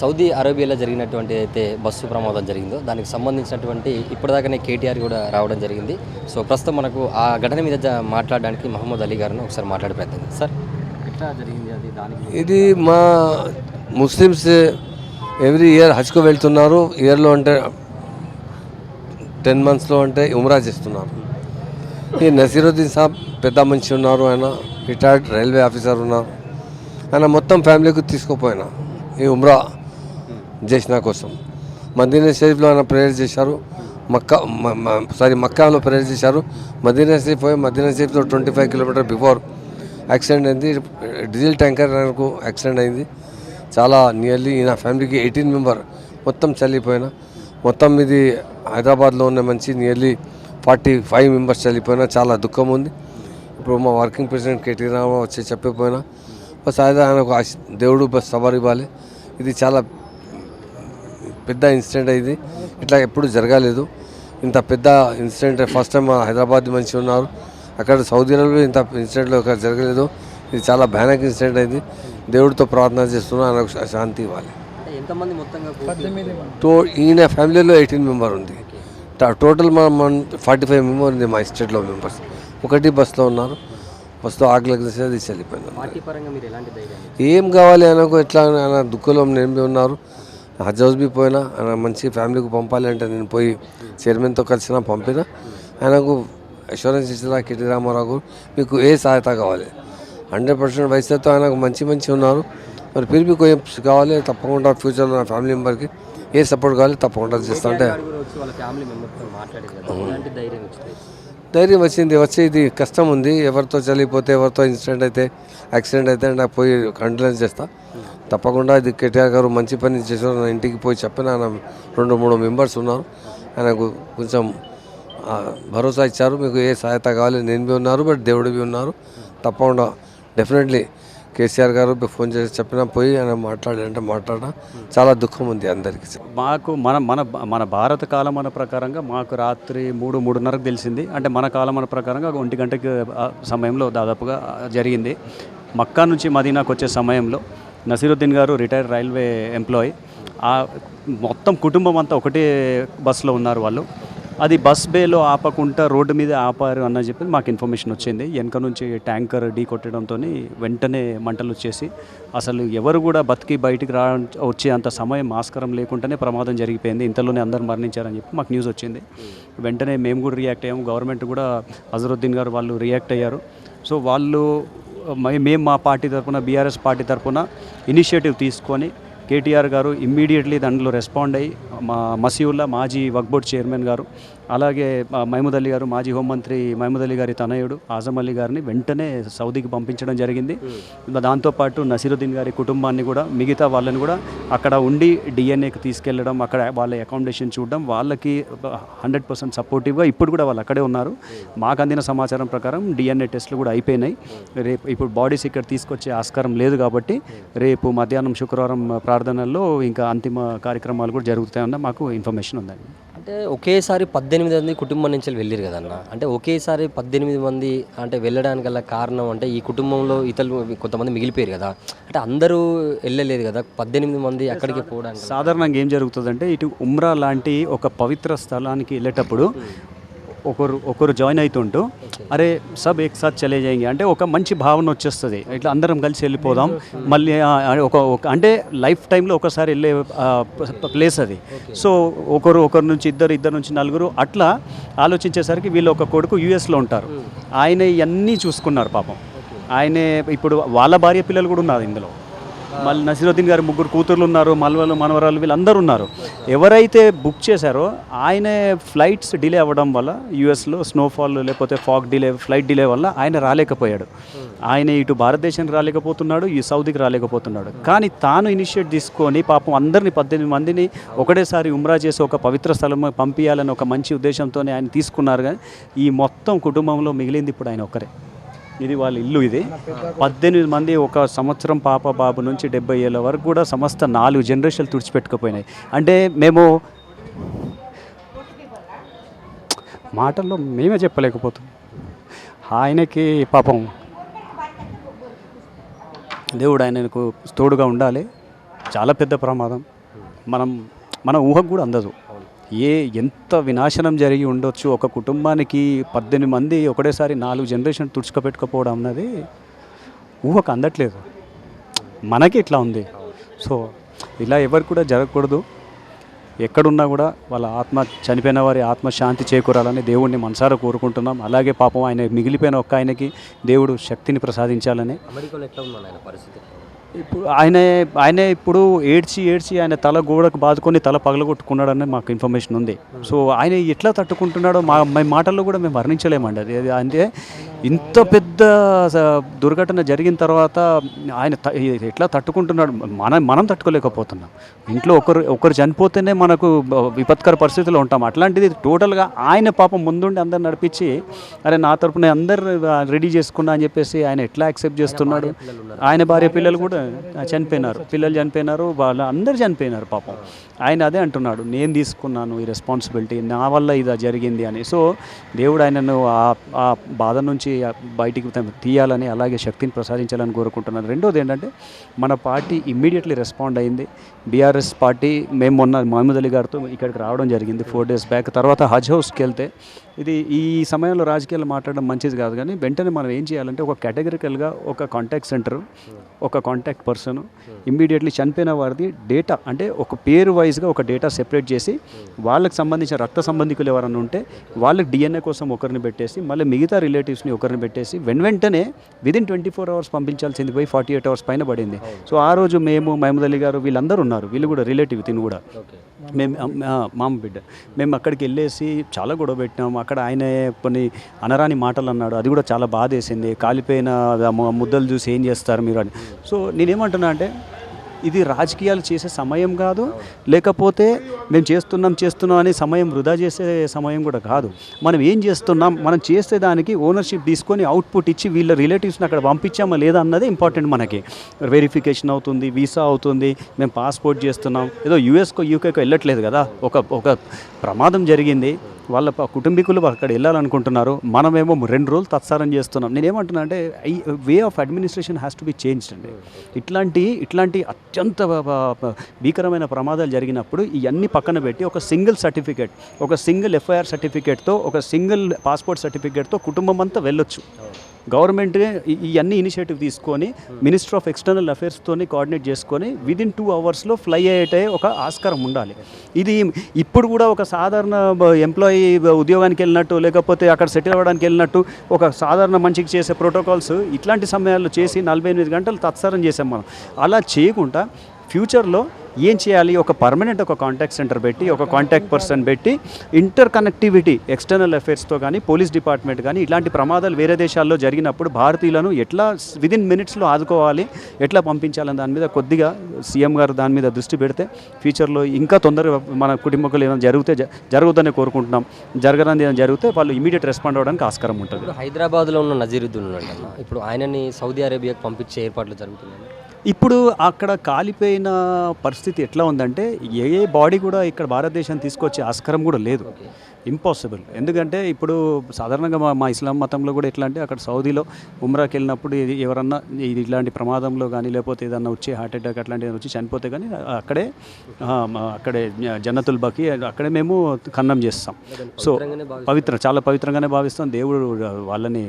Saudi అరేబియాలో జరిగినటువంటి అయితే బస్సు ప్రమాదం జరిగిందో దానికి సంబంధించినటువంటి ఇప్పటిదాకానే కేటీఆర్ కూడా రావడం జరిగింది. సో ప్రస్తుతం మనకు ఆ ఘటన మీద మాట్లాడడానికి మహమ్మద్ అలీ గారిని ఒకసారి మాట్లాడే ప్రయత్నం. సార్? ఎట్లా జరిగింది అది? దానికి ఇది మా ముస్లిమ్స్ ఎవ్రీ ఇయర్ హజ్కు వెళ్తున్నారు. ఇయర్లో అంటే టెన్ మంత్స్లో అంటే ఉమ్రా చేస్తున్నారు. ఈ నసీరుద్దీన్ సాబ్ పెద్ద మనిషి ఉన్నారు. ఆయన రిటైర్డ్ రైల్వే ఆఫీసర్ ఉన్నారు. ఆయన మొత్తం ఫ్యామిలీకి తీసుకుపోయినా ఈ ఉమ్రా. చేసిన కోసం. మదీనా షరీఫ్లో ఆయన ప్రేయర్ చేశారు. మక్కా సారీ మక్కాలో ప్రేయర్ చేశారు. మదీనా షరీఫ్ పోయి Madina షరీఫ్లో twenty five kilometre before accident అయింది. డీజిల్ ట్యాంకర్ ఆయనకు యాక్సిడెంట్ అయింది. చాలా నియర్లీ నా ఫ్యామిలీకి ఎయిటీన్ మెంబర్ మొత్తం చల్లిపోయినా. మొత్తం ఇది హైదరాబాద్లో ఉన్న మంచి నియర్లీ ఫార్టీ ఫైవ్ మెంబర్స్ చల్లిపోయినా. చాలా దుఃఖం ఉంది. ఇప్పుడు మా వర్కింగ్ ప్రెసిడెంట్ కేటీ రామారావు వచ్చి చెప్పిపోయినా. బస్ ఆయన ఆయనకు దేవుడు బస్ సవార్ ఇవ్వాలి. ఇది చాలా పెద్ద ఇన్సిడెంట్ ఇది ఇట్లా ఎప్పుడు జరగలేదు. ఇంత పెద్ద ఇన్సిడెంట్ ఫస్ట్ టైం హైదరాబాద్ మంచి ఉన్నారు. అక్కడ సౌదీ అరేబియాలో ఇంత ఇన్సిడెంట్లో జరగలేదు. ఇది చాలా భయానక ఇన్సిడెంట్ అయింది. దేవుడితో ప్రార్థన చేస్తున్నా ఆయనకు శాంతి ఇవ్వాలి. ఎంతమంది మొత్తంగా టో ఈయన ఫ్యామిలీలో ఎయిటీన్ మెంబర్ ఉంది. టోటల్ మన ఫార్టీ ఫైవ్ మెంబర్ ఉంది మా స్టేట్లో మెంబర్స్. ఒకటి బస్లో ఉన్నారు. బస్లో ఆకలికి ఎలాంటి ధైర్యం ఏం కావాలి ఆయనకు ఎట్లా దుఃఖంలో నింపి ఉన్నారు హజ్ హౌస్ బి పోయినా ఆయన మంచి ఫ్యామిలీకి పంపాలి అంటే నేను పోయి చైర్మన్తో కలిసిన పంపిన. ఆయనకు అష్యూరెన్స్ ఇచ్చిన కిటి రామారావు మీకు ఏ సహాయత కావాలి? హండ్రెడ్ పర్సెంట్ వయసుతో ఆయనకు మంచి మంచి ఉన్నారు. మరి మీరు మీకు ఏం కావాలి? తప్పకుండా ఫ్యూచర్లో నా ఫ్యామిలీ మెంబర్కి ఏ సపోర్ట్ కావాలి? తప్పకుండా చేస్తా. అంటే ధైర్యం వచ్చింది. వచ్చి ఇది కష్టం ఉంది. ఎవరితో చలిపోతే ఎవరితో ఇన్సిడెంట్ అయితే యాక్సిడెంట్ అయితే నాకు పోయి కంప్లైంట్ చేస్తాను తప్పకుండా ఇది కేటీఆర్ గారు మంచి పని చేశారు. నా ఇంటికి పోయి చెప్పిన ఆయన రెండు మూడు మెంబర్స్ ఉన్నారు. ఆయనకు కొంచెం భరోసా ఇచ్చారు. మీకు ఏ సహాయత కావాలి నేను బి ఉన్నారు బట్ దేవుడు బి ఉన్నారు. తప్పకుండా డెఫినెట్లీ కేసీఆర్ గారు ఫోన్ చేసి చెప్పినా పోయి ఆయన మాట్లాడంటే మాట్లాడడం చాలా దుఃఖం ఉంది అందరికీ. మాకు మన మన మన భారత కాలమాన ప్రకారంగా మాకు రాత్రి మూడు మూడున్నరకు తెలిసింది. అంటే మన కాలమాన ప్రకారంగా ఒంటి గంటకి సమయంలో దాదాపుగా జరిగింది. మక్కా నుంచి మదీనాకు వచ్చే సమయంలో నసీరుద్దీన్ గారు రిటైర్డ్ రైల్వే ఎంప్లాయీ. ఆ మొత్తం కుటుంబం అంతా ఒకటే బస్సులో ఉన్నారు వాళ్ళు. అది బస్ బేలో ఆపకుండా రోడ్డు మీద ఆపారు అన్న చెప్పి మాకు ఇన్ఫర్మేషన్ వచ్చింది. వెనక నుంచి ట్యాంకర్ ఢీ కొట్టడంతో వెంటనే మంటలు వచ్చేసి అసలు ఎవరు కూడా బతికి బయటికి రా వచ్చే అంత సమయం ఆస్కారం లేకుండానే ప్రమాదం జరిగిపోయింది. ఇంతలోనే అందరు మరణించారని చెప్పి మాకు న్యూస్ వచ్చింది. వెంటనే మేము కూడా రియాక్ట్ అయ్యాము. గవర్నమెంట్ కూడా అజరుద్దీన్ గారు వాళ్ళు రియాక్ట్ అయ్యారు. సో వాళ్ళు మేము మా పార్టీ తరపున బీఆర్ఎస్ పార్టీ తరపున ఇనిషియేటివ్ తీసుకొని కేటీఆర్ గారు ఇమ్మీడియట్లీ దాంట్లో రెస్పాండ్ అయ్యి మా మసీవుల్లా మాజీ వక్బోర్డ్ చైర్మన్ గారు అలాగే మహమూద్ అలీ గారు మాజీ హోంమంత్రి మహమూద్ అలీ గారి తనయుడు ఆజం అలీ గారిని వెంటనే సౌదీకి పంపించడం జరిగింది. దాంతోపాటు నసీరుద్దీన్ గారి కుటుంబాన్ని కూడా మిగతా వాళ్ళని కూడా అక్కడ ఉండి డిఎన్ఏకి తీసుకెళ్ళడం అక్కడ వాళ్ళ అకామిడేషన్ చూడడం వాళ్ళకి హండ్రెడ్ పర్సెంట్ సపోర్టివ్గా ఇప్పుడు కూడా వాళ్ళు అక్కడే ఉన్నారు. మాకు అందిన సమాచారం ప్రకారం డిఎన్ఏ టెస్టులు కూడా అయిపోయినాయి. రేపు ఇప్పుడు బాడీస్ ఇక్కడ తీసుకొచ్చే ఆస్కారం లేదు కాబట్టి రేపు మధ్యాహ్నం శుక్రవారం ప్రార్థనల్లో ఇంకా అంతిమ కార్యక్రమాలు కూడా జరుగుతాయన్న మాకు ఇన్ఫర్మేషన్ ఉందండి. అంటే ఒకేసారి పద్దెనిమిది మంది కుటుంబం నుంచి వెళ్ళారు కదన్న. అంటే ఒకేసారి పద్దెనిమిది మంది అంటే వెళ్ళడానికి గల కారణం అంటే ఈ కుటుంబంలో ఇతరులు కొంతమంది మిగిలిపోయారు కదా. అంటే అందరూ వెళ్ళలేదు కదా పద్దెనిమిది మంది అక్కడికి పోవడానికి. సాధారణంగా ఏం జరుగుతుందంటే ఇటు ఉమ్రా లాంటి ఒక పవిత్ర స్థలానికి వెళ్ళేటప్పుడు ఒకరు ఒకరు జాయిన్ అవుతుంటూ అరే సబ్ ఏక్ సాత్ చలే జాయింగే అంటే ఒక మంచి భావన వచ్చేస్తుంది. ఇట్లా అందరం కలిసి వెళ్ళిపోదాం. మళ్ళీ ఒక ఒక అంటే లైఫ్ టైంలో ఒకసారి వెళ్ళే ప్లేస్ అది. సో ఒకరు ఒకరు నుంచి ఇద్దరు ఇద్దరు నుంచి నలుగురు అట్లా ఆలోచించేసరికి వీళ్ళు ఒక కొడుకు యూఎస్లో ఉంటారు. ఆయన ఇవన్నీ చూసుకున్నారు పాపం. ఆయనే ఇప్పుడు వాళ్ళ భార్య పిల్లలు కూడా ఉన్నారు ఇందులో. మళ్ళీ నసీరుద్దీన్ గారు ముగ్గురు కూతుర్లు ఉన్నారు మల్వలు మనవరాలు వీళ్ళందరూ ఉన్నారు. ఎవరైతే బుక్ చేశారో ఆయన ఫ్లైట్స్ డిలే అవ్వడం వల్ల యూఎస్లో స్నోఫాల్ లేకపోతే ఫాగ్ డిలే ఫ్లైట్ డిలే వల్ల ఆయన రాలేకపోయాడు. ఆయన ఇటు భారతదేశానికి రాలేకపోతున్నాడు ఈ సౌదీకి రాలేకపోతున్నాడు. కానీ తాను ఇనిషియేట్ తీసుకొని పాపం అందరిని పద్దెనిమిది మందిని ఒకటేసారి ఉమ్రా చేసి ఒక పవిత్ర స్థలం పంపించాలని ఒక మంచి ఉద్దేశంతోనే ఆయన తీసుకున్నారు. కానీ ఈ మొత్తం కుటుంబంలో మిగిలింది ఇప్పుడు ఆయన ఒక్కరే. ఇది వాళ్ళ ఇల్లు ఇది. పద్దెనిమిది మంది ఒక సంవత్సరం పాప బాబు నుంచి డెబ్బై ఏళ్ళ వరకు కూడా సమస్త నాలుగు జనరేషన్లు తుడిచిపెట్టుకుపోయినాయి. అంటే మేము మాటల్లో మేమే చెప్పలేకపోతాం ఆయనకి పాపం. దేవుడు ఆయనకు తోడుగా ఉండాలి. చాలా పెద్ద ప్రమాదం. మనం మన ఊహకు కూడా అందదు. ఏ ఎంత వినాశనం జరిగి ఉండొచ్చు? ఒక కుటుంబానికి పద్దెనిమిది మంది ఒకటేసారి నాలుగు జనరేషన్ తుడుచుకపెట్టుకపోవడం అన్నది ఊహకు అందట్లేదు. మనకి ఇట్లా ఉంది. సో ఇలా ఎవరు కూడా జరగకూడదు. ఎక్కడున్నా కూడా వాళ్ళ ఆత్మ చనిపోయిన వారి ఆత్మ శాంతి చేకూరాలని దేవుడిని మనసారా కోరుకుంటున్నాం. అలాగే పాపం ఆయన మిగిలిపోయిన ఒక్క ఆయనకి దేవుడు శక్తిని ప్రసాదించాలని. అమెరికాలో ఎట్లా ఉన్నాను ఆయన పరిస్థితి? ఇప్పుడు ఆయన ఆయనే ఇప్పుడు ఏడ్చి ఏడ్చి ఆయన తల గోడకు బాదుకొని తల పగలగొట్టుకున్నాడని మాకు ఇన్ఫర్మేషన్ ఉంది. సో ఆయన ఎట్లా తట్టుకుంటున్నాడో మా మా మాటల్లో కూడా మేము వర్ణించలేమండి. అది అంటే ఇంత పెద్ద దుర్ఘటన జరిగిన తర్వాత ఆయన ఎట్లా తట్టుకుంటున్నాడు? మనం మనం తట్టుకోలేకపోతున్నాం. ఇంట్లో ఒకరు ఒకరు చనిపోతేనే మనకు విపత్కర పరిస్థితిలో ఉంటాం. అట్లాంటిది టోటల్గా ఆయన పాపం ముందుండి అందరు నడిపించి అరే నా తరపున అందరు రెడీ చేసుకున్నా అని చెప్పేసి ఆయన ఎట్లా యాక్సెప్ట్ చేస్తున్నాడు? ఆయన భార్య పిల్లలు కూడా చనిపోయినారు. పిల్లలు చనిపోయినారు వాళ్ళ అందరు చనిపోయినారు పాపం. ఆయన అదే అంటున్నాడు నేను తీసుకున్నాను ఈ రెస్పాన్సిబిలిటీ నా వల్ల ఇది జరిగింది అని. సో దేవుడు ఆయనను ఆ- ఆ బాధ నుంచి బయటికి తీయాలని అలాగే శక్తిని ప్రసాదించాలని కోరుకుంటున్నాను రెండోది ఏంటంటే మన పార్టీ ఇమ్మీడియట్లీ రెస్పాండ్ అయింది. బీఆర్ఎస్ పార్టీ మేము మొన్న మహమూద్ అలీ గారితో ఇక్కడికి రావడం జరిగింది ఫోర్ డేస్ బ్యాక్ తర్వాత హజ్ హౌస్కి వెళ్తే ఇది ఈ సమయంలో రాజకీయాలు మాట్లాడడం మంచిది కాదు కానీ వెంటనే మనం ఏం చేయాలంటే ఒక కేటగిరికల్గా ఒక కాంటాక్ట్ సెంటర్ ఒక కాంటాక్ట్ పర్సన్ ఇమ్మీడియట్లీ చనిపోయిన వారిది డేటా అంటే ఒక పేరు వైజ్గా ఒక డేటా సెపరేట్ చేసి వాళ్ళకి సంబంధించిన రక్త సంబంధికులు ఎవరైనా ఉంటే వాళ్ళకి డిఎన్ఏ కోసం ఒకరిని పెట్టేసి మళ్ళీ మిగతా రిలేటివ్స్ని ఒకరిని పెట్టేసి వెన్ వెంటనే విదిన్ ట్వంటీ ఫోర్ అవర్స్ పంపించాల్సింది పోయి ఫార్టీ ఎయిట్ అవర్స్ పైన పడింది. సో ఆ రోజు మేము మహమూద్ అలీ గారు వీళ్ళందరూ ఉన్నారు. వీళ్ళు కూడా రిలేటివ్ తిని కూడా. మేము మామ బిడ్డ. మేము అక్కడికి వెళ్ళేసి చాలా గొడవ పెట్టినాం. అక్కడ ఆయన కొన్ని అనరాని మాటలు అన్నాడు. అది కూడా చాలా బాధ వేసింది కాలిపోయిన ముద్దలు చూసి ఏం చేస్తారు మీరు అని. సో నేనేమంటున్నా అంటే ఇది రాజకీయాలు చేసే సమయం కాదు. లేకపోతే మేము చేస్తున్నాం చేస్తున్నాం అనే సమయం వృధా చేసే సమయం కూడా కాదు. మనం ఏం చేస్తున్నాం? మనం చేసే దానికి ఓనర్షిప్ తీసుకొని అవుట్పుట్ ఇచ్చి వీళ్ళ రిలేటివ్స్ని అక్కడ పంపించామా లేదా అన్నది ఇంపార్టెంట్ మనకి. వెరిఫికేషన్ అవుతుంది వీసా అవుతుంది మేము పాస్పోర్ట్ చేస్తున్నాం. ఏదో యూఎస్కో యూకేకో వెళ్ళట్లేదు కదా. ఒక ఒక ప్రమాదం జరిగింది. వాళ్ళ కుటుంబీకులు అక్కడ వెళ్ళాలనుకుంటున్నారు. మనమేమో రెండు రోజులు తత్సారం చేస్తున్నాం. నేనేమంటున్నా అంటే ఈ way of administration has to be changed అండి. ఇట్లాంటి ఇట్లాంటి అత్యంత భీకరమైన ప్రమాదాలు జరిగినప్పుడు ఇవన్నీ పక్కన పెట్టి ఒక సింగిల్ సర్టిఫికేట్ ఒక సింగిల్ ఎఫ్ఐఆర్ సర్టిఫికేట్తో ఒక సింగిల్ పాస్పోర్ట్ సర్టిఫికేట్తో కుటుంబం అంతా వెళ్ళొచ్చు. గవర్నమెంట్ ఇవన్నీ ఇనిషియేటివ్ తీసుకొని మినిస్టర్ ఆఫ్ ఎక్స్టర్నల్ అఫేర్స్తోని కోఆర్డినేట్ చేసుకొని విదిన్ టూ అవర్స్లో ఫ్లై అయ్యేటే ఒక ఆస్కారం ఉండాలి. ఇది ఇప్పుడు కూడా ఒక సాధారణ ఎంప్లాయీ ఉద్యోగానికి వెళ్ళినట్టు లేకపోతే అక్కడ సెటిల్ అవ్వడానికి వెళ్ళినట్టు ఒక సాధారణ మనిషికి చేసే ప్రోటోకాల్స్ ఇట్లాంటి సమయాల్లో చేసి నలభై ఎనిమిది గంటలు తత్సరం చేసాం మనం. అలా చేయకుండా ఫ్యూచర్లో ఏం చేయాలి? ఒక పర్మనెంట్ ఒక కాంటాక్ట్ సెంటర్ పెట్టి ఒక కాంటాక్ట్ పర్సన్ పెట్టి ఇంటర్ కనెక్టివిటీ ఎక్స్టర్నల్ అఫేర్స్తో కానీ పోలీస్ డిపార్ట్మెంట్ కానీ ఇలాంటి ప్రమాదాలు వేరే దేశాల్లో జరిగినప్పుడు భారతీయులను ఎట్లా విదిన్ మినిట్స్లో ఆదుకోవాలి? ఎట్లా పంపించాలని దాని మీద కొద్దిగా సీఎం గారు దాని మీద దృష్టి పెడితే ఫ్యూచర్లో ఇంకా తొందరగా మన కుటుంబకులు ఏమైనా జరిగితే జరగదని కోరుకుంటున్నాం. జరగదని ఏమైనా జరిగితే వాళ్ళు ఇమీడియట్ రెస్పాండ్ అవ్వడానికి ఆస్కారం ఉంటుంది. హైదరాబాద్లో ఉన్న నజీరుద్దీన్ ఇప్పుడు ఆయనని సౌదీ అరేబియాకి పంపించే ఏర్పాట్లు జరుగుతున్నాయి. ఇప్పుడు అక్కడ కాలిపోయిన పరిస్థితి ఎట్లా ఉందంటే ఏ ఏ బాడీ కూడా ఇక్కడ భారతదేశం తీసుకొచ్చే ఆస్కారం కూడా లేదు. ఇంపాసిబుల్ ఎందుకంటే ఇప్పుడు సాధారణంగా మా మా ఇస్లాం మతంలో కూడా ఎట్లా అంటే అక్కడ సౌదీలో ఉమ్రాకి వెళ్ళినప్పుడు ఎవరన్నా ఇది ఇట్లాంటి ప్రమాదంలో కానీ లేకపోతే ఏదన్నా వచ్చి హార్ట్ అటాక్ అట్లాంటిది వచ్చి చనిపోతే కానీ అక్కడే అక్కడే జన్నతుల్ బకి అక్కడే మేము ఖన్నం చేస్తాం. సో పవిత్ర చాలా పవిత్రంగానే భావిస్తాం. దేవుడు వాళ్ళని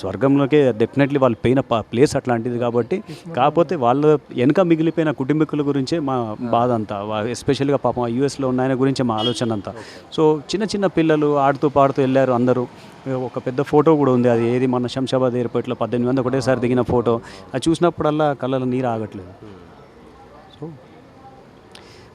స్వర్గంలోకే డెఫినెట్లీ వాళ్ళు పోయిన ప్లేస్ అట్లాంటిది కాబట్టి కాకపోతే వాళ్ళ వెనక మిగిలిపోయిన కుటుంబీకుల గురించే మా బాధ అంతా. ఎస్పెషల్గా పాపం యూఎస్లో ఉన్న ఆయన గురించే మా ఆలోచన అంతా. సో చిన్న చిన్న పిల్లలు ఆడుతూ పాడుతూ వెళ్ళారు అందరూ. ఒక పెద్ద ఫోటో కూడా ఉంది అది. ఏది మన శంషాబాద్ ఎయిర్పోర్ట్లో పద్దెనిమిది మంది ఒకటేసారి దిగిన ఫోటో. అది చూసినప్పుడల్లా కళ్ళలో నీరు ఆగట్లేదు.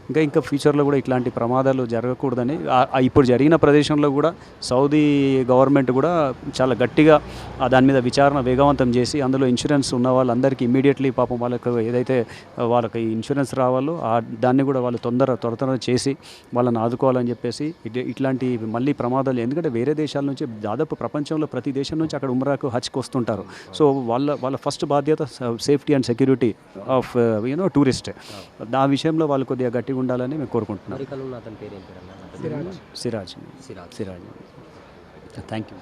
ఇంకా ఇంకా ఫ్యూచర్లో కూడా ఇట్లాంటి ప్రమాదాలు జరగకూడదని ఇప్పుడు జరిగిన ప్రదేశంలో కూడా సౌదీ గవర్నమెంట్ కూడా చాలా గట్టిగా దాని మీద విచారణ వేగవంతం చేసి అందులో ఇన్సూరెన్స్ ఉన్న వాళ్ళందరికీ ఇమీడియట్లీ పాపం వాళ్ళకు ఏదైతే వాళ్ళకి ఇన్సూరెన్స్ రావాలో దాన్ని కూడా వాళ్ళు తొందర త్వర త్వర చేసి వాళ్ళని ఆదుకోవాలని చెప్పేసి ఇట్లాంటి మళ్ళీ ప్రమాదాలు ఎందుకంటే వేరే దేశాల నుంచి దాదాపు ప్రపంచంలో ప్రతి దేశం నుంచి అక్కడ ఉమ్రాకు హజ్కి వస్తుంటారు. సో వాళ్ళ వాళ్ళ ఫస్ట్ బాధ్యత safety and security of you know tourist ఆ విషయంలో వాళ్ళు కొద్దిగా గట్టి గట్టిగా ఉండాలని మేము కోరుకుంటున్నాం. సిరాజ్. సిరాజ్. సిరాజ్ థ్యాంక్ యూ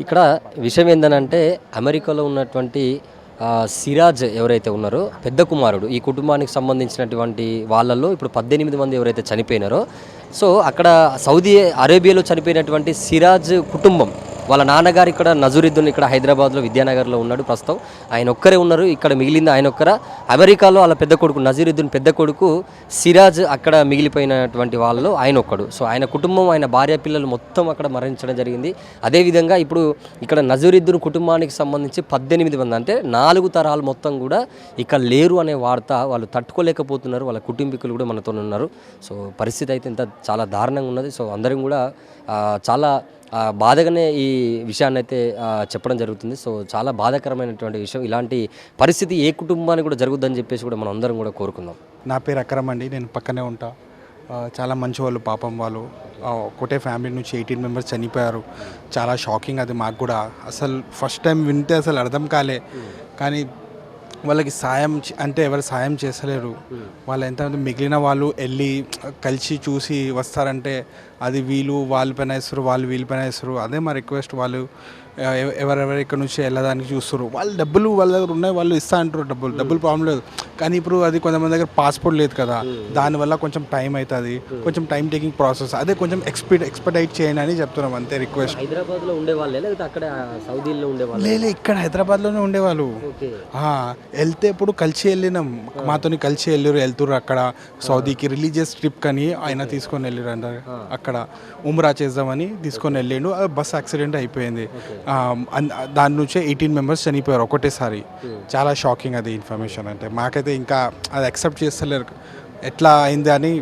ఇక్కడ విషయం ఏంటంటే అమెరికాలో ఉన్నటువంటి ఆ, సిరాజ్ ఎవరైతే ఉన్నారో పెద్ద కుమారుడు ఈ కుటుంబానికి సంబంధించినటువంటి వాళ్ళల్లో ఇప్పుడు పద్దెనిమిది మంది ఎవరైతే చనిపోయినారో సో అక్కడ సౌదీ అరేబియాలో చనిపోయినటువంటి సిరాజ్ కుటుంబం వాళ్ళ నాన్నగారు ఇక్కడ నజరుద్దీన్ ఇక్కడ హైదరాబాద్లో విద్యానగర్లో ఉన్నాడు ప్రస్తుతం. ఆయన ఒక్కరే ఉన్నారు. ఇక్కడ మిగిలింది ఆయన ఒక్కర. అమెరికాలో వాళ్ళ పెద్ద కొడుకు నజరుద్దీన్ పెద్ద కొడుకు సిరాజ్ అక్కడ మిగిలిపోయినటువంటి వాళ్ళలో ఆయన ఒక్కడు. సో ఆయన కుటుంబం ఆయన భార్య పిల్లలు మొత్తం అక్కడ మరణించడం జరిగింది. అదేవిధంగా ఇప్పుడు ఇక్కడ నజరుద్దీన్ కుటుంబానికి సంబంధించి పద్దెనిమిది మంది అంటే నాలుగు తరాలు మొత్తం కూడా ఇక్కడ లేరు అనే వార్త వాళ్ళు తట్టుకోలేకపోతున్నారు. వాళ్ళ కుటుంబీకులు కూడా మనతో ఉన్నారు. సో పరిస్థితి అయితే ఇంత చాలా దారుణంగా ఉన్నది. సో అందరం కూడా చాలా బాధగానే ఈ విషయాన్ని అయితే చెప్పడం జరుగుతుంది. సో చాలా బాధాకరమైనటువంటి విషయం. ఇలాంటి పరిస్థితి ఏ కుటుంబానికి కూడా జరుగుద్దని చెప్పేసి కూడా మనం అందరం కూడా కోరుకుందాం. నా పేరు అక్రమ్ అండి. నేను పక్కనే ఉంటా. చాలా మంచి వాళ్ళు పాపం వాళ్ళు. ఒకటే ఫ్యామిలీ నుంచి ఎయిటీన్ మెంబర్స్ చనిపోయారు. చాలా షాకింగ్ అది మాకు కూడా. అసలు ఫస్ట్ టైం వింటే అసలు అర్థం కాలే. కానీ వాళ్ళకి సాయం అంటే ఎవరు సాయం చేస్తలేరు. వాళ్ళు ఎంతమంది మిగిలిన వాళ్ళు వెళ్ళి కలిసి చూసి వస్తారంటే అది వీళ్ళు వాళ్ళ పైన వేస్తారు వాళ్ళు వీళ్ళ పైన వేస్తారు. అదే మా రిక్వెస్ట్ వాళ్ళు ఎవరెవరు ఇక్కడ నుంచి వెళ్ళడానికి చూస్తారు. వాళ్ళు డబ్బులు వాళ్ళ దగ్గర ఉన్నాయి వాళ్ళు ఇస్తా అంటారు డబ్బులు. డబ్బులు ప్రాబ్లం లేదు. కానీ ఇప్పుడు అది కొంతమంది దగ్గర పాస్పోర్ట్ లేదు కదా. దానివల్ల కొంచెం టైం అవుతుంది కొంచెం టైం టేకింగ్ ప్రాసెస్ అదే కొంచెం ఎక్స్పీడ్ ఎక్స్పెడైట్ చేయండి అని చెప్తున్నాం అంతే రిక్వెస్ట్ హైదరాబాద్లో ఉండే వాళ్ళే లేకపోతే అక్కడ సౌదీలో ఉండే వాళ్ళే లేదు ఇక్కడ హైదరాబాద్లోనే ఉండేవాళ్ళు. వెళ్తే ఇప్పుడు కలిసి వెళ్ళినాం. మాతోని కలిసి వెళ్ళారు వెళ్తుర్రు అక్కడ. సౌదీకి రిలీజియస్ ట్రిప్ కని ఆయన తీసుకొని వెళ్ళారు అంట. అక్కడ ఉమ్రా చేద్దామని తీసుకొని వెళ్ళిండు. బస్ యాక్సిడెంట్ అయిపోయింది. దాని నుంచే ఎయిటీన్ మెంబర్స్ చనిపోయారు ఒకటేసారి. చాలా షాకింగ్ అది ఇన్ఫర్మేషన్ అంటే. మాకైతే ఇంకా అది అక్సెప్ట్ చేస్తలేరు. ఎట్లా అయింది అని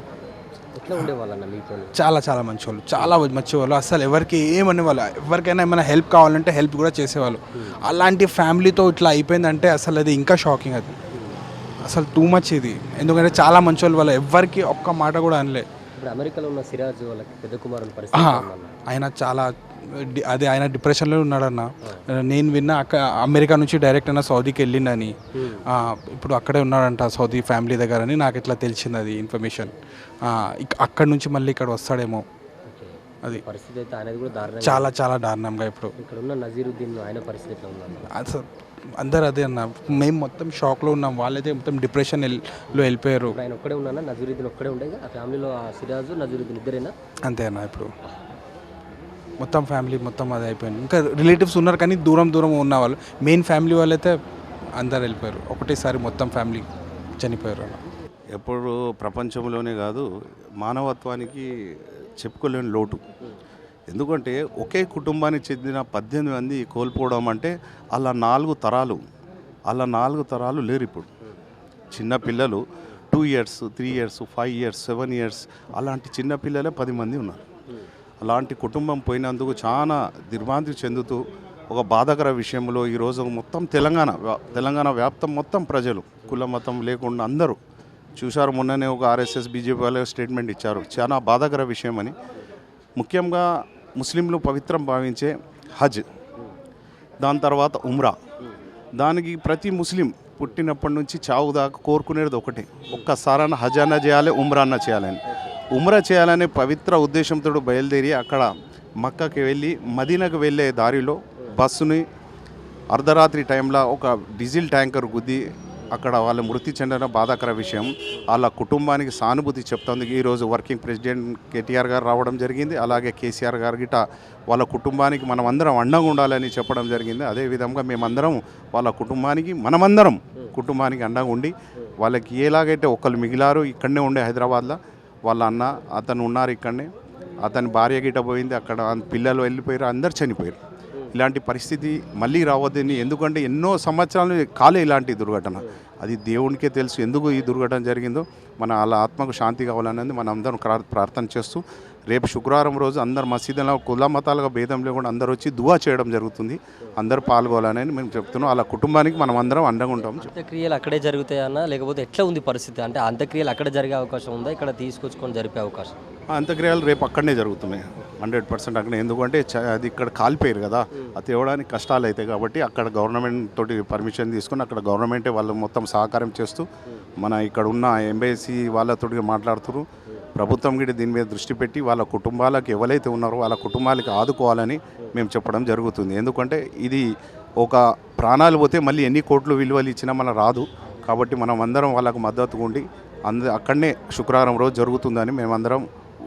చాలా చాలా మంచి వాళ్ళు చాలా మంచి వాళ్ళు అసలు ఎవరికి ఏమనే వాళ్ళు ఎవరికైనా ఏమైనా హెల్ప్ కావాలంటే హెల్ప్ కూడా చేసేవాళ్ళు. అలాంటి ఫ్యామిలీతో ఇట్లా అయిపోయిందంటే అసలు అది ఇంకా షాకింగ్ అది. అసలు టూ మచ్ ఇది. ఎందుకంటే చాలా మంచి వాళ్ళు వాళ్ళు. ఎవరికి ఒక్క మాట కూడా అనలే. ఇప్పుడు అమెరికాలో ఉన్న సిరాజ్ వాళ్ళకి పెద్ద కుమారుని పరిస్థితి? ఆయన చాలా అదే ఆయన డిప్రెషన్లో ఉన్నాడన్న. నేను విన్నా అక్క అమెరికా నుంచి డైరెక్ట్ అయినా సౌదీకి వెళ్ళిండని. ఆ, ఇప్పుడు అక్కడే ఉన్నాడంట సౌదీ ఫ్యామిలీ దగ్గర అని. నాకు ఇట్లా తెలిసింది అది ఇన్ఫర్మేషన్. అక్కడ నుంచి మళ్ళీ ఇక్కడ వస్తాడేమో. అది పరిస్థితి అయితే అనేది కూడా చాలా చాలా దారుణంగా ఇప్పుడు. ఇక్కడ ఉన్న నజీరుద్దీన్ ఆయన పరిస్థితి అసలు అందరు అదే అన్న. మేము మొత్తం షాక్లో ఉన్నాం. వాళ్ళైతే మొత్తం డిప్రెషన్లో వెళ్ళిపోయారు. ఆయన ఒక్కడే ఉన్నానా నజరుద్దీన్ ఒక్కడే ఉండే ఆ ఫ్యామిలీలో ఆ సిరాజు నజరుద్దీన్ ఇద్దరేనా? అంతే అన్న ఇప్పుడు. మొత్తం ఫ్యామిలీ మొత్తం అది అయిపోయింది. ఇంకా రిలేటివ్స్ ఉన్నారు కానీ దూరం దూరం ఉన్న వాళ్ళు. మెయిన్ ఫ్యామిలీ వాళ్ళైతే అందరు వెళ్ళిపోయారు. ఒకటేసారి మొత్తం ఫ్యామిలీ చనిపోయారు అన్న. ఎప్పుడు ప్రపంచంలోనే కాదు మానవత్వానికి చెప్పుకోలేని లోటు. ఎందుకంటే ఒకే కుటుంబానికి చెందిన పద్దెనిమిది మంది కోల్పోవడం అంటే అలా నాలుగు తరాలు అలా నాలుగు తరాలు లేరు ఇప్పుడు. చిన్న పిల్లలు two years three years five years seven years అలాంటి చిన్న పిల్లలే పది మంది ఉన్నారు. అలాంటి కుటుంబం పోయినందుకు చాలా దిగ్భ్రాంతి చెందుతూ ఒక బాధాకర విషయంలో ఈరోజు మొత్తం తెలంగాణ తెలంగాణ వ్యాప్తం మొత్తం ప్రజలు కుల మతం లేకుండా అందరూ చూశారు మొన్ననే ఒక ఆర్ఎస్ఎస్ బీజేపీ వాళ్ళు స్టేట్మెంట్ ఇచ్చారు. చాలా బాధాకర విషయం అని ముఖ్యంగా ముస్లింలు పవిత్రం భావించే హజ్ దాని తర్వాత ఉమ్రా. దానికి ప్రతి ముస్లిం పుట్టినప్పటి నుంచి చావు దాకా కోరుకునేది ఒకటే. ఒక్కసారన్న హజ్ అన్న చేయాలి ఉమ్రా అన్న చేయాలని ఉమ్రా చేయాలనే పవిత్ర ఉద్దేశంతో బయలుదేరి అక్కడ మక్కకి వెళ్ళి మదీనకు వెళ్ళే దారిలో బస్సుని అర్ధరాత్రి టైంలో ఒక డీజిల్ ట్యాంకర్ గుద్ది అక్కడ వాళ్ళు మృతి చెందడం బాధాకర విషయం. వాళ్ళ కుటుంబానికి సానుభూతి చెప్తుంది. ఈరోజు వర్కింగ్ ప్రెసిడెంట్ కేటీఆర్ గారు రావడం జరిగింది. అలాగే కేసీఆర్ గారు గిట వాళ్ళ కుటుంబానికి మనం అందరం అండగా ఉండాలని చెప్పడం జరిగింది. అదేవిధంగా మేమందరం వాళ్ళ కుటుంబానికి మనమందరం కుటుంబానికి అండగా ఉండి వాళ్ళకి ఎలాగైతే ఒకళ్ళు మిగిలారు ఇక్కడనే ఉండే హైదరాబాద్లో వాళ్ళ అన్న అతను ఉన్నారు ఇక్కడనే. అతని భార్య గిట పోయింది. అక్కడ పిల్లలు వెళ్ళిపోయారు. అందరు చనిపోయారు. ఇలాంటి పరిస్థితి మళ్ళీ రావద్దని ఎందుకంటే ఎన్నో సంవత్సరాలు కాలే ఇలాంటి దుర్ఘటన. అది దేవునికే తెలుసు ఎందుకు ఈ దుర్ఘటన జరిగిందో మన వాళ్ళ ఆత్మకు శాంతి కావాలనేది మనం అందరం ప్రార్థన చేస్తూ రేపు శుక్రవారం రోజు అందరు మసీదులో కుల మతాలుగా భేదం లేకుండా అందరూ వచ్చి దువా చేయడం జరుగుతుంది. అందరూ పాల్గొనాలని మేము చెప్తున్నాం. వాళ్ళ కుటుంబానికి మనం అందరం అండగా ఉంటాం. అంత్యక్రియలు అక్కడే జరుగుతాయన్నా లేకపోతే ఎట్లా ఉంది పరిస్థితి? అంటే అంత్యక్రియలు అక్కడ జరిగే అవకాశం ఉందా? ఇక్కడ తీసుకొచ్చుకొని జరిపే అవకాశం? అంత్యక్రియలు రేపు అక్కడనే జరుగుతున్నాయి. హండ్రెడ్ పర్సెంట్ అక్కడే ఎందుకంటే అది ఇక్కడ కాలిపోయారు కదా. అది తేవడానికి కష్టాలు అవుతాయి కాబట్టి అక్కడ గవర్నమెంట్ తోటి పర్మిషన్ తీసుకుని అక్కడ గవర్నమెంటే వాళ్ళు మొత్తం సహకారం చేస్తూ మన ఇక్కడ ఉన్న ఎంబీసీ వాళ్ళతోటి మాట్లాడుతున్నారు ప్రభుత్వం కూడా దీని మీద దృష్టి పెట్టి వాళ్ళ కుటుంబాలకు ఎవరైతే ఉన్నారో వాళ్ళ కుటుంబాలకి ఆదుకోవాలని మేము చెప్పడం జరుగుతుంది. ఎందుకంటే ఇది ఒక ప్రాణాలు పోతే మళ్ళీ ఎన్ని కోట్లు విలువలు ఇచ్చినా మన రాదు. కాబట్టి మనం అందరం వాళ్ళకు మద్దతుగా ఉండి అంద అక్కడనే శుక్రవారం రోజు జరుగుతుందని మేమందరం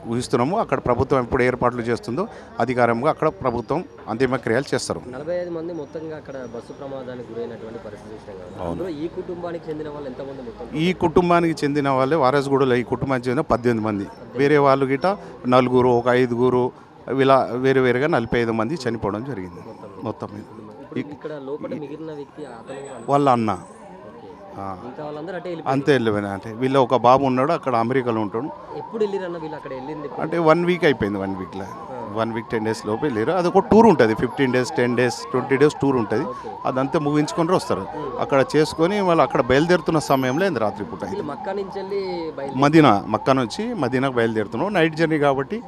ఊహిస్తున్నాము. అక్కడ ప్రభుత్వం ఎప్పుడు ఏర్పాట్లు చేస్తుందో అధికారంగా అక్కడ ప్రభుత్వం అంతిమ క్రియలు చేస్తారు. నలభై ఐదు మంది మొత్తంగా అక్కడ బస్సు ప్రమాదానికి గురైనటువంటి పరిస్థితి ఈ కుటుంబానికి చెందిన వాళ్ళు ఎంతమంది మొత్తం? ఈ కుటుంబానికి చెందిన వాళ్ళే వారసుగూడలో ఈ కుటుంబానికి చెందిన పద్దెనిమిది మంది. వేరే వాళ్ళు గిట నలుగురు ఒక ఐదుగురు ఇలా వేరే వేరేగా నలభై ఐదు మంది చనిపోవడం జరిగింది. మొత్తం మీద. వాళ్ళ అన్న. వాళ్ళందరూ అంటే అంతే వెళ్ళిపోయినా అంటే వీళ్ళ ఒక బాబు ఉన్నాడు అక్కడ అమెరికాలో ఉంటాడు. ఎప్పుడు వెళ్ళిరన్న వీళ్ళు అక్కడ వెళ్ళింది ఎప్పుడు? అంటే వన్ వీక్ అయిపోయింది వన్ వీక్లో. వన్ వీక్ టెన్ డేస్ లోపు వెళ్ళారు. అది ఒక టూర్ ఉంటుంది fifteen days ten days twenty days tour ఉంటుంది. అదంతా ముగించుకొని వస్తారు. అక్కడ చేసుకొని వాళ్ళు అక్కడ బయలుదేరుతున్న సమయంలో ఇది రాత్రి పూట అయింది వీళ్ళు మక్కా నుంచి వెళ్ళి బయలు మదీనా మక్కా నుంచి మదీనాకు బయలుదేరుతున్నాం. నైట్ జర్నీ కాబట్టి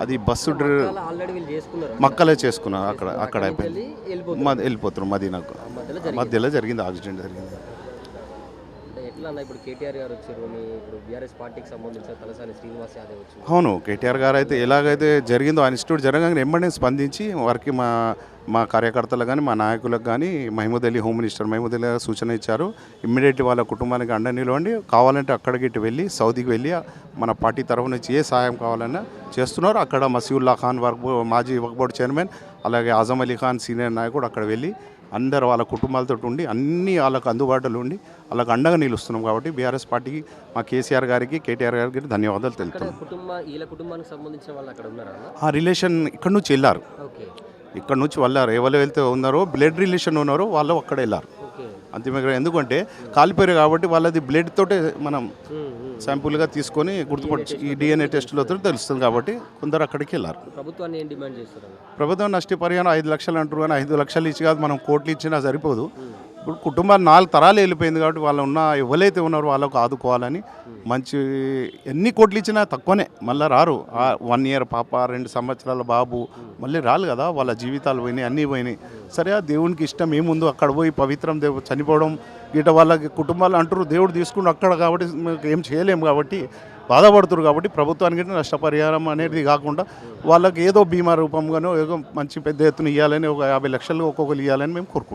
అది బస్సు డ్ర- ఆల్రెడీ వీళ్ళు చేసుకున్నారు. మక్కలే చేసుకున్నాం అక్కడ అక్కడ అయిపోయింది. వెళ్ళి వెళ్ళిపోతారు వెళ్ళిపోతున్నాం మదీనాకు. మధ్యలో జరిగింది. మధ్యలో జరిగింది యాక్సిడెంట్ జరిగింది. ఎట్లా అన్న ఇప్పుడు కేటీఆర్ గారు వచ్చారు మీ ఇప్పుడు బీఆర్ఎస్ పార్టీకి సంబంధించిన తలసాని శ్రీనివాస్ యాదవ్ వచ్చారు. అవును కేటీఆర్ గారు అయితే ఎలాగైతే జరిగిందో ఆ ఇన్స్టిట్యూట్ జరగగానే వెంబడే స్పందించి వారికి మా మా కార్యకర్తలు కానీ మా నాయకులకు కానీ మహమూద్ అలీ హోమ్ మినిస్టర్ మహమూద్ అలీ గారు సూచన ఇచ్చారు. ఇమ్మీడియట్లీ వాళ్ళ కుటుంబానికి అండ నిలవండి. కావాలంటే అక్కడికి ఇటు వెళ్ళి సౌదీకి వెళ్ళి మన పార్టీ తరఫు నుంచి ఏ సాయం కావాలన్నా చేస్తున్నారు. అక్కడ మసీవుల్లా ఖాన్ వర్క్ మాజీ వర్క్ బోర్డు చైర్మన్ అలాగే ఆజం అలీ ఖాన్ సీనియర్ నాయకుడు అక్కడ వెళ్ళి అందరు వాళ్ళ కుటుంబాలతో ఉండి అన్ని వాళ్ళకు అందుబాటులో ఉండి వాళ్ళకు అండగా నిలుస్తున్నాం కాబట్టి బీఆర్ఎస్ పార్టీకి మా కేసీఆర్ గారికి కేటీఆర్ గారికి ధన్యవాదాలు తెలుపుతున్నాం. ఆ రిలేషన్ ఇక్కడ నుంచి వెళ్ళారు. ఇక్కడ నుంచి వెళ్ళారు ఎవరు వెళ్తే ఉన్నారో బ్లడ్ రిలేషన్ ఉన్నారో వాళ్ళు అక్కడ వెళ్ళారు. అంతిమంగా ఎందుకంటే కాలిపోయారు కాబట్టి వాళ్ళది బ్లడ్ తోటే మనం శాంపుల్గా తీసుకొని గుర్తుపట్టి ఈ డిఎన్ఏ టెస్టులతో తెలుస్తుంది కాబట్టి కొందరు అక్కడికి వెళ్ళారు. ప్రభుత్వాన్ని ప్రభుత్వం నష్టపరిహారం ఐదు లక్షలు అంటారు కానీ ఐదు లక్షలు ఇచ్చి కాదు మనం కోట్లు ఇచ్చినా సరిపోదు. ఇప్పుడు కుటుంబాలు నాలుగు తరాలు వెళ్ళిపోయింది కాబట్టి వాళ్ళు ఉన్న ఎవరైతే ఉన్నారో వాళ్ళకు ఆదుకోవాలని మంచి ఎన్ని కోట్లు ఇచ్చినా తక్కువనే. మళ్ళీ రారు. వన్ ఇయర్ పాప రెండు సంవత్సరాల బాబు మళ్ళీ రాలు కదా. వాళ్ళ జీవితాలు పోయినాయి అన్నీ పోయినాయి. సరే ఆ దేవునికి ఇష్టం ఏముందో అక్కడ పోయి పవిత్రం దేవు చనిపోవడం ఇట వాళ్ళకి కుటుంబాలు అంటారు దేవుడు తీసుకుని అక్కడ కాబట్టి ఏం చేయలేము కాబట్టి బాధపడుతున్నారు కాబట్టి ప్రభుత్వానికి నష్టపరిహారం అనేది కాకుండా వాళ్ళకి ఏదో బీమా రూపంగానో ఏదో మంచి పెద్ద ఎత్తున ఇవ్వాలని ఒక యాభై లక్షలు ఒక్కొక్కరు ఇవ్వాలని మేము కోరుకుంటాం